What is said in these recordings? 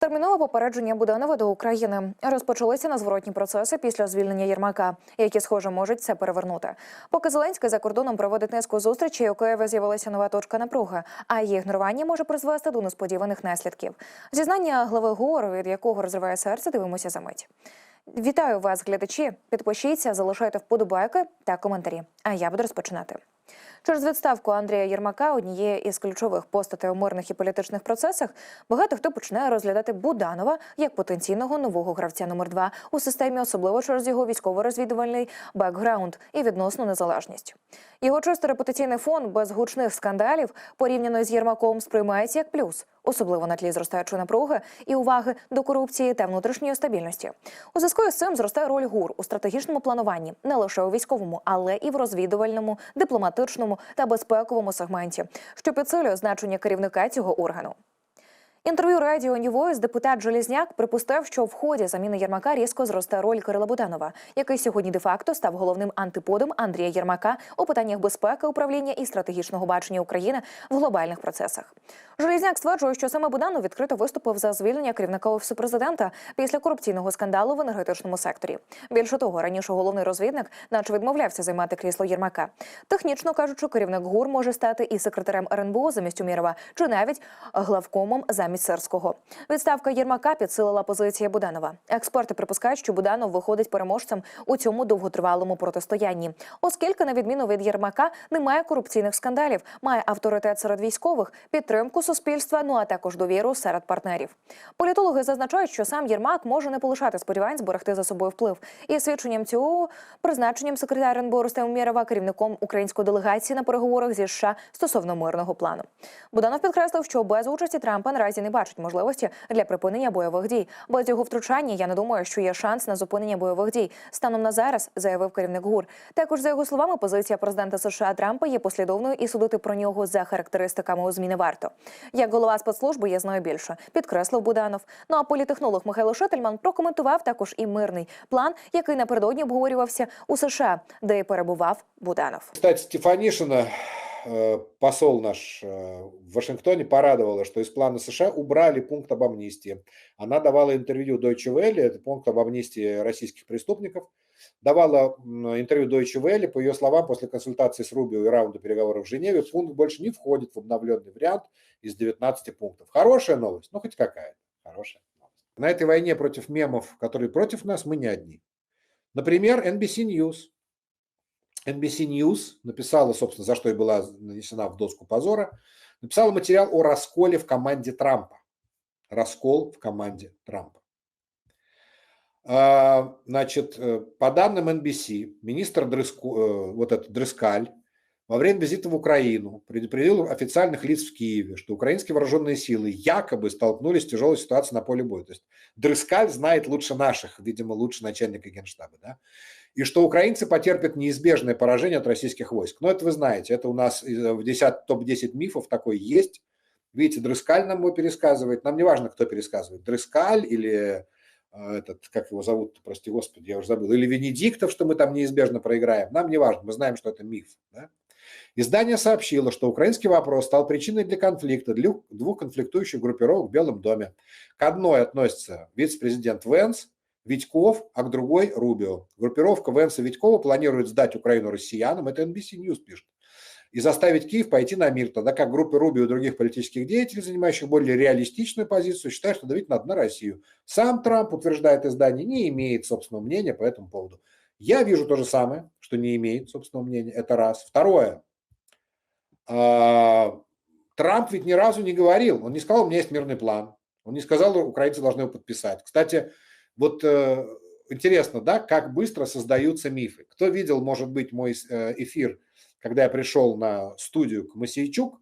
Термінове попередження Буданова до України розпочалися на зворотні процеси після звільнення Єрмака, які, схоже, можуть все перевернути. Поки Зеленський за кордоном проводить низку зустрічей, у Києві з'явилася нова точка напруги, а її ігнорування може призвести до несподіваних наслідків. Зізнання глави ГОР, від якого розриває серце, дивимося за мить. Вітаю вас, глядачі. Підпишіться, залишайте вподобайки та коментарі. А я буду розпочинати. Через відставку Андрія Єрмака, однієї із ключових постатей у мирних і політичних процесах, багато хто починає розглядати Буданова як потенційного нового гравця номер 2 у системі, особливо через його військово-розвідувальний бекграунд і відносну незалежність. Його чисто репутаційний фон без гучних скандалів порівняно з Єрмаком сприймається як плюс, особливо на тлі зростаючої напруги і уваги до корупції та внутрішньої стабільності. У зв'язку з цим зростає роль ГУР у стратегічному плануванні не лише у військовому, але і в розвідувальному, дипломатичному та безпековому сегменті, що підсилює значення керівника цього органу. Інтерв'ю радіо Ньювойс депутат Желізняк припустив, що в ході заміни Єрмака різко зросте роль Кирила Буданова, який сьогодні де-факто став головним антиподом Андрія Єрмака у питаннях безпеки, управління і стратегічного бачення України в глобальних процесах. Желізняк стверджує, що саме Буданов відкрито виступив за звільнення керівника офісу президента після корупційного скандалу в енергетичному секторі. Більше того, раніше головний розвідник, наче відмовлявся займати крісло Єрмака. Технічно кажучи, керівник ГУР може стати і секретарем РНБО замість Умірова, чи навіть главкомом замість Сирського. Відставка Єрмака підсилила позиції Буданова. Експерти припускають, що Буданов виходить переможцем у цьому довготривалому протистоянні, оскільки, на відміну від Єрмака, немає корупційних скандалів, має авторитет серед військових, підтримку суспільства, ну а також довіру серед партнерів. Політологи зазначають, що сам Єрмак може не полишати сподівань зберегти за собою вплив. І свідченням цього призначенням секретаря Рустема Умєрова керівником української делегації на переговорах зі США стосовно мирного плану. Буданов підкреслив, що без участі Трампа наразі не бачить можливості для припинення бойових дій. Без його втручання я не думаю, що є шанс на зупинення бойових дій. Станом на зараз заявив керівник ГУР. Також за його словами, позиція президента США Трампа є послідовною і судити про нього за характеристиками у змі не варто. Як голова спецслужби, я знаю більше, підкреслив Буданов. Ну а політехнолог Михайло Шетельман прокоментував також і мирний план, який напередодні обговорювався у США, де перебував Буданов. Э, посол наш э, в Вашингтоне, порадовала, что из плана США убрали пункт об амнистии. Она давала интервью Deutsche Welle, это пункт об амнистии российских преступников, давала интервью Deutsche Welle, по ее словам, после консультации с Рубио и раунда переговоров в Женеве, пункт больше не входит в обновленный вариант из 19 пунктов. Хорошая новость, ну хоть какая-то хорошая новость. На этой войне против мемов, которые против нас, мы не одни. Например, NBC News. NBC News написала, собственно, за что и была нанесена в доску позора, написала материал о расколе в команде Трампа. Раскол в команде Трампа. А, Значит, э, по данным NBC, министр Дрыску, э, вот этот Дрыскаль во время визита в Украину предупредил официальных лиц в Киеве, что украинские вооруженные силы якобы столкнулись с тяжелой ситуацией на поле боя. То есть Дрыскаль знает лучше наших, видимо, лучше начальника генштаба, да? И что украинцы потерпят неизбежное поражение от российских войск. Но это вы знаете, это у нас из- в 10, топ-10 мифов такой есть. Видите, Дрыскаль нам его пересказывает. Нам не важно, кто пересказывает. Дрыскаль или э, этот, как его зовут, прости господи, я уже забыл, или Венедиктов, что мы там неизбежно проиграем. Нам не важно, мы знаем, что это миф. Да? Издание сообщило, что украинский вопрос стал причиной для конфликта для двух конфликтующих группировок в Белом доме. К одной относится вице-президент Венс, Витьков, а к другой – Рубио. Группировка Венса Витькова планирует сдать Украину россиянам, это NBC News пишет, и заставить Киев пойти на мир, тогда как группы Рубио и других политических деятелей, занимающих более реалистичную позицию, считают, что давить надо на Россию. Сам Трамп, утверждает издание, не имеет собственного мнения по этому поводу. Я вижу то же самое, что не имеет собственного мнения, это раз. Второе, а, Трамп ведь ни разу не говорил, он не сказал, у меня есть мирный план, он не сказал, украинцы должны его подписать. Кстати, вот э, интересно, да, как быстро создаются мифы. Кто видел, может быть, мой э, эфир, когда я пришел на студию к Масейчук,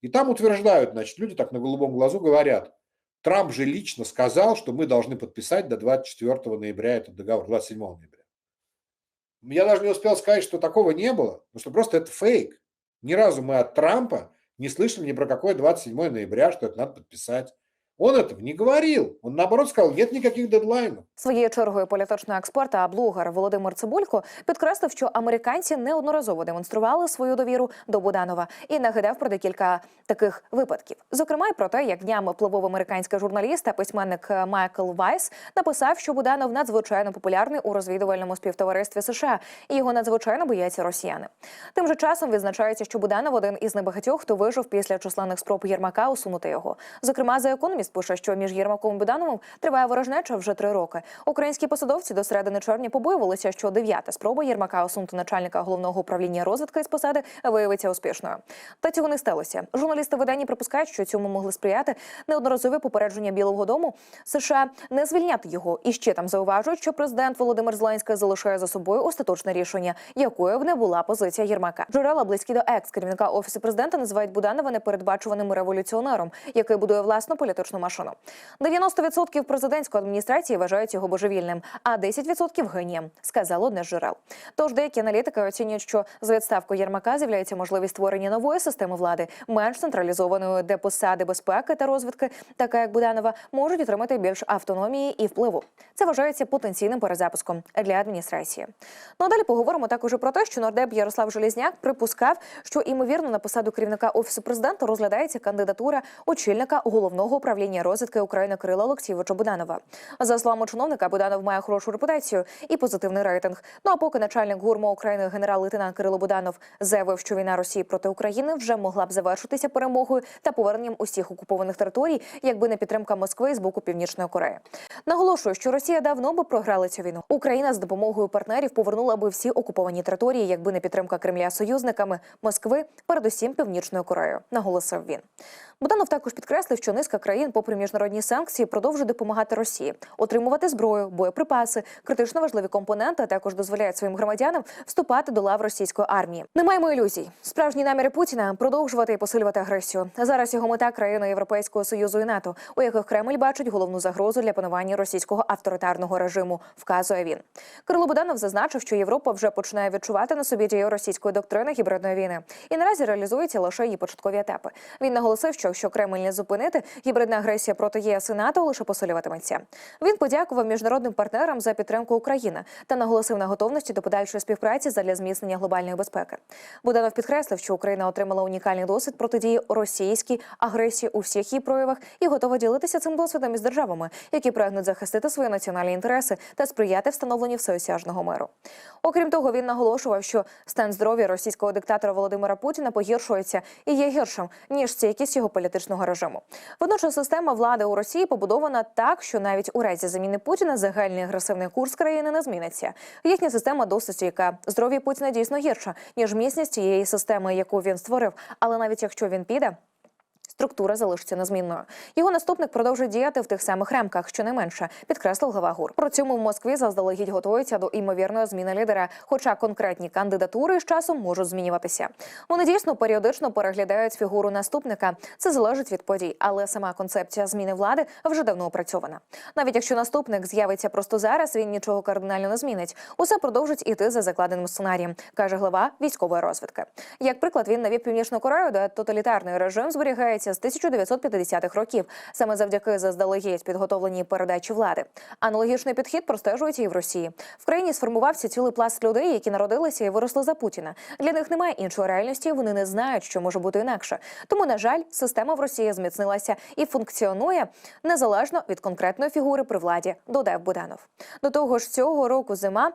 и там утверждают, значит, люди так на голубом глазу говорят, Трамп же лично сказал, что мы должны подписать до 24 ноября этот договор, 27 ноября. Я даже не успел сказать, что такого не было, потому что просто это фейк. Ни разу мы от Трампа не слышали ни про какое 27 ноября, что это надо подписать. Он этого не говорил. Он, наоборот, сказал, нет никаких дедлайнов. Своєю чергою політичний експерт та блогер Володимир Цибулько підкреслив, що американці неодноразово демонстрували свою довіру до Буданова і нагадав про декілька таких випадків. Зокрема, про те, як днями впливов американський журналіст та письменник Майкл Вайс написав, що Буданов надзвичайно популярний у розвідувальному співтоваристві США, і його надзвичайно бояться росіяни. Тим же часом відзначається, що Буданов один із небагатьох, хто вижив після численних спроб Єрмака усунути його. Зокрема, за економіст пише, що між Єрмаком і Будановим триває ворожнеча вже три роки. Українські посадовці до середини червня побоювалися, що дев'ята спроба Єрмака усунути начальника головного управління розвідки з посади виявиться успішною. Та цього не сталося. Журналісти видання припускають, що цьому могли сприяти неодноразові попередження Білого Дому США не звільняти його. І ще там зауважують, що президент Володимир Зеленський залишає за собою остаточне рішення, якою б не була позиція Єрмака. Джерела близькі до екс-керівника офісу президента називають Буданова непередбачуваним революціонером, який будує власну політичну машину. 90% президентської адміністрації вважають його божевільним, а 10% генієм, сказало одне з джерел. Тож деякі аналітики оцінюють, що з відставкою Єрмака з'являється можливість створення нової системи влади, менш централізованої, де посади безпеки та розвідки, така як Буданова, можуть отримати більш автономії і впливу. Це вважається потенційним перезапуском для адміністрації. Ну а далі поговоримо також про те, що нардеп Ярослав Желізняк припускав, що ймовірно на посаду керівника офісу президента розглядається кандидатура очільника головного управління розвідки України Кирила Олексійовича Буданова. За словами чиновника, Буданов має хорошу репутацію і позитивний рейтинг. Ну а поки начальник гурмо України генерал-лейтенант Кирило Буданов заявив, що війна Росії проти України вже могла б завершитися перемогою та поверненням усіх окупованих територій, якби не підтримка Москви з боку Північної Кореї. Наголошую, що Росія давно би програла цю війну. Україна з допомогою партнерів повернула би всі окуповані території, якби не підтримка Кремля союзниками Москви, передусім Північною Кореєю, наголосив він. Буданов також підкреслив, що низка країн, попри міжнародні санкції, продовжує допомагати Росії, отримувати зброю, боєприпаси, критично важливі компоненти, а також дозволяють своїм громадянам вступати до лав російської армії. Не маємо ілюзій. Справжні наміри Путіна продовжувати і посилювати агресію. Зараз його мета країни Європейського союзу і НАТО, у яких Кремль бачить головну загрозу для панування російського авторитарного режиму, вказує він. Кирило Буданов зазначив, що Європа вже починає відчувати на собі дію російської доктрини гібридної війни, і наразі реалізуються лише її початкові етапи. Він наголосив, що якщо Кремль не зупинити, гібридна агресія проти ЄС і НАТО лише посилюватиметься. Він подякував міжнародним партнерам за підтримку України та наголосив на готовності до подальшої співпраці задля зміцнення глобальної безпеки. Буданов підкреслив, що Україна отримала унікальний досвід протидії російській агресії у всіх її проявах і готова ділитися цим досвідом із державами, які прагнуть захистити свої національні інтереси та сприяти встановленню всеосяжного миру. Окрім того, він наголошував, що стан здоров'я російського диктатора Володимира Путіна погіршується і є гіршим ніж стійкість його політичного режиму. Водночас система влади у Росії побудована так, що навіть у разі заміни Путіна загальний агресивний курс країни не зміниться. Їхня система досить стійка. Здоров'я Путіна дійсно гірше ніж міцність цієї системи, яку він створив. Але навіть якщо він піде. Структура залишиться незмінною. Його наступник продовжує діяти в тих самих рамках, щонайменше, підкреслив глава ГУР. Про цьому в Москві заздалегідь готуються до імовірної зміни лідера, хоча конкретні кандидатури з часом можуть змінюватися. Вони дійсно періодично переглядають фігуру наступника. Це залежить від подій, але сама концепція зміни влади вже давно опрацьована. Навіть якщо наступник з'явиться просто зараз, він нічого кардинально не змінить. Усе продовжить іти за закладеним сценарієм, каже глава військової розвідки. Як приклад, він навів північну Корею, де тоталітарний режим зберігається з 1950-х років, саме завдяки заздалегідь підготовленій передачі влади. Аналогічний підхід простежується і в Росії. В країні сформувався цілий пласт людей, які народилися і виросли за Путіна. Для них немає іншої реальності. Вони не знають, що може бути інакше. Тому, на жаль, система в Росії зміцнилася і функціонує незалежно від конкретної фігури при владі. Додав Буданов. До того ж, цього року зима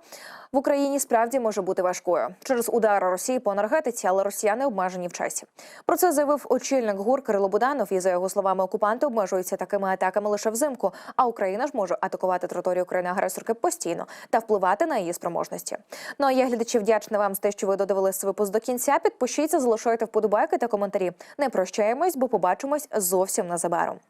в Україні справді може бути важкою через удари Росії по енергетиці, але росіяни обмежені в часі. Про це заявив очільник ГУР Кирило Буданов. І за його словами, окупанти обмежуються такими атаками лише взимку. А Україна ж може атакувати територію країни агресорки постійно та впливати на її спроможності. Ну а я глядачі вдячна вам за те, що ви додивилися випуск до кінця. Підпишіться, залишайте вподобайки та коментарі. Не прощаємось, бо побачимось зовсім незабаром.